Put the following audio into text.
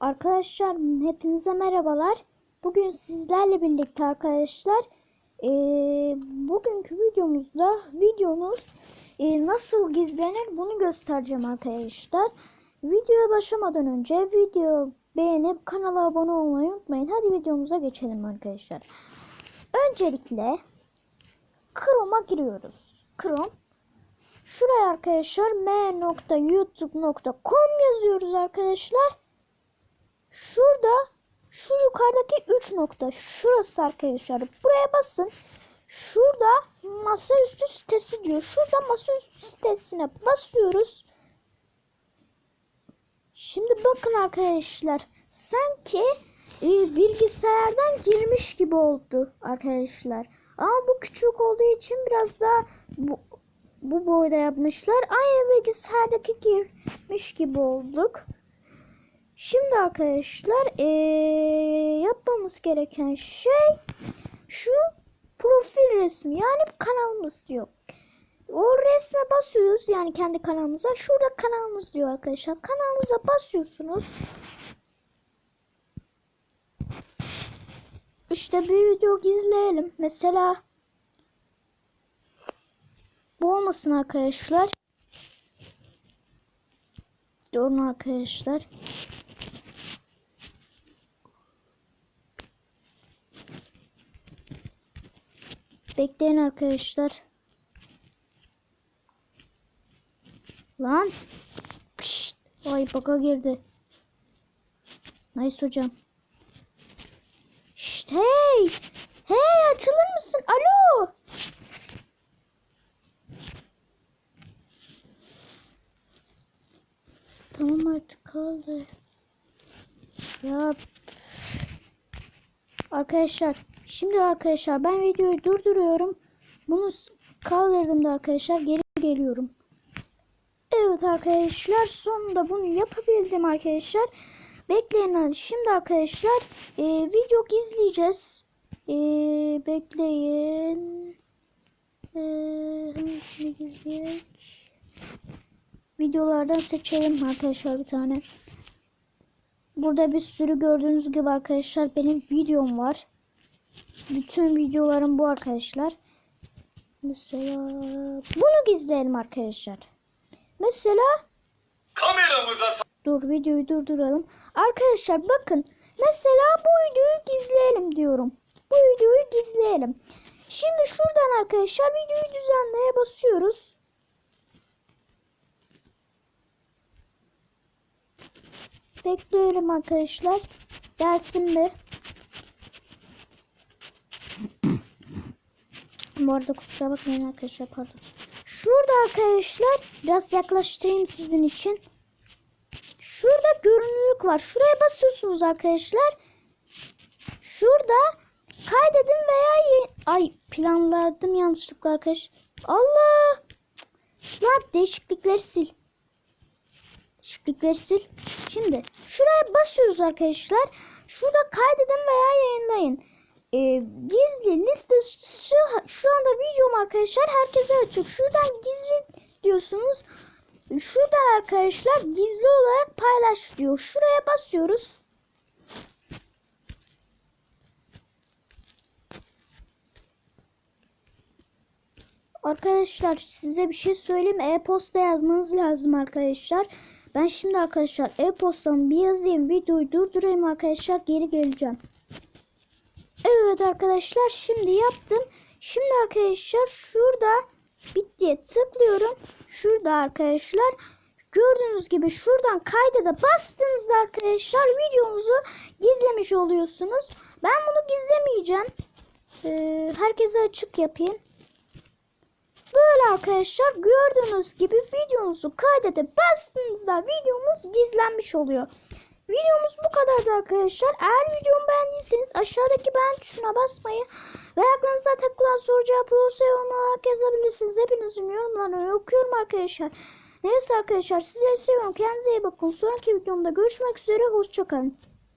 Arkadaşlar hepinize merhabalar. Bugün sizlerle birlikte arkadaşlar eee, bugünkü videomuzda videomuz eee, nasıl gizlenir bunu göstereceğim arkadaşlar. Videoya başlamadan önce video beğenip kanala abone olmayı unutmayın. Hadi videomuza geçelim arkadaşlar. Öncelikle Chrome'a giriyoruz. Chrome Şuraya arkadaşlar m.youtube.com yazıyoruz arkadaşlar. Şurada şu yukarıdaki 3 nokta şurası arkadaşlar. Buraya basın. Şurada masaüstü sitesi diyor. Şurada masaüstü sitesine basıyoruz. Şimdi bakın arkadaşlar. Sanki e, bilgisayardan girmiş gibi oldu arkadaşlar. Ama bu küçük olduğu için biraz daha bu, bu boyda yapmışlar. Aynı bilgisayardaki girmiş gibi olduk. Şimdi arkadaşlar eee, yapmamız gereken şey şu profil resmi yani kanalımız diyor. O resme basıyoruz yani kendi kanalımıza. Şurada kanalımız diyor arkadaşlar. Kanalımıza basıyorsunuz. İşte bir video gizleyelim. Mesela bu olmasın arkadaşlar. Durun arkadaşlar. Bekleyin arkadaşlar. Lan. Pişt. Vay baka girdi. Nice hocam. Şşt hey. Hey açılır mısın? Alo. Tamam artık kaldı. Ya. Arkadaşlar. Şimdi arkadaşlar ben videoyu durduruyorum. Bunu kaldırdım da arkadaşlar geri geliyorum. Evet arkadaşlar sonunda bunu yapabildim arkadaşlar. Bekleyin. Şimdi arkadaşlar e, video gizleyeceğiz. E, bekleyin. E, hangisini gizleyek? Videolardan seçelim arkadaşlar bir tane. Burada bir sürü gördüğünüz gibi arkadaşlar benim videom var. Bütün videolarım bu arkadaşlar. Mesela bunu gizleyelim arkadaşlar. Mesela Kameramıza dur videoyu durduralım. Arkadaşlar bakın. Mesela bu videoyu gizleyelim diyorum. Bu videoyu gizleyelim. Şimdi şuradan arkadaşlar videoyu düzenleye basıyoruz. Bekleyelim arkadaşlar. Gelsin bir. Bu arada kusura bakmayın arkadaşlar pardon. Şurada arkadaşlar biraz yaklaştırayım sizin için. Şurada görünürlük var. Şuraya basıyorsunuz arkadaşlar. Şurada kaydedin veya ay planladım yanlışlıkla arkadaş. Allah! Lan değişiklikleri sil. Değişiklikleri sil. Şimdi şuraya basıyoruz arkadaşlar. Şurada kaydedin veya yayınlayın. Ee, gizli liste şu, şu anda videom arkadaşlar herkese açık. Şuradan gizli diyorsunuz. Şuradan arkadaşlar gizli olarak paylaş diyor. Şuraya basıyoruz. Arkadaşlar size bir şey söyleyeyim. E-posta yazmanız lazım arkadaşlar. Ben şimdi arkadaşlar e-postamı bir yazayım. Videoyu durdurayım arkadaşlar. Geri geleceğim. Evet arkadaşlar şimdi yaptım. Şimdi arkadaşlar şurada bittiye tıklıyorum. Şurada arkadaşlar gördüğünüz gibi şuradan kaydede bastığınızda arkadaşlar videomuzu gizlemiş oluyorsunuz. Ben bunu gizlemeyeceğim. Ee, herkese açık yapayım. Böyle arkadaşlar gördüğünüz gibi videomuzu kaydede bastığınızda videomuz gizlenmiş oluyor. Videomuz bu kadardı arkadaşlar. Eğer videomu beğendiyseniz aşağıdaki beğen tuşuna basmayı ve aklınıza takılan soru cevap olursa yorum olarak yazabilirsiniz. Hepinizin yorumlarını okuyorum arkadaşlar. Neyse arkadaşlar sizleri seviyorum. Kendinize iyi bakın. Sonraki videomda görüşmek üzere. Hoşçakalın.